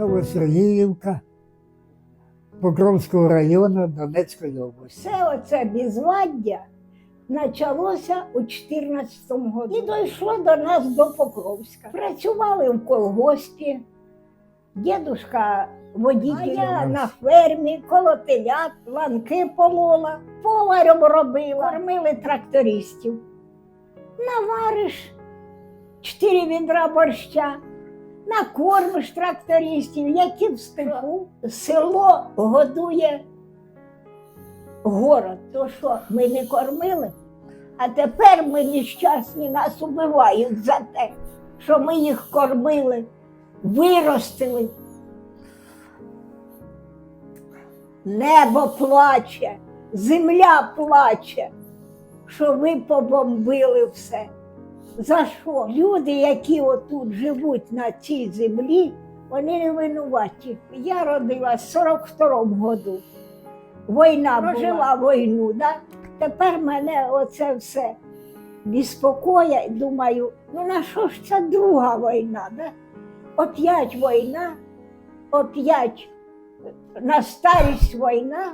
Новосергіївка Покровського району Донецької області. Все оце безладдя почалося у 14-му году. І дійшло до нас до Покровська. Працювали в колгоспі, дідушка водій, а я на фермі, коло телят, ланки полола, поваром робила, кормили трактористів. Навариш чотири відра борща, накормиш трактористів, які в степу. Село годує город. То що ми не кормили, а тепер ми нещасні нас убивають за те, що ми їх кормили, виростили. Небо плаче, земля плаче, що ви побомбили все. За що? Люди, які отут живуть на цій землі, вони не винуваті. Я родилась в 42-му году. Війна прожила війну, да? тепер мене оце все безпокоє. Думаю, ну на що ж це друга війна? Да? Оп'ять війна, оп'ять на старість війна.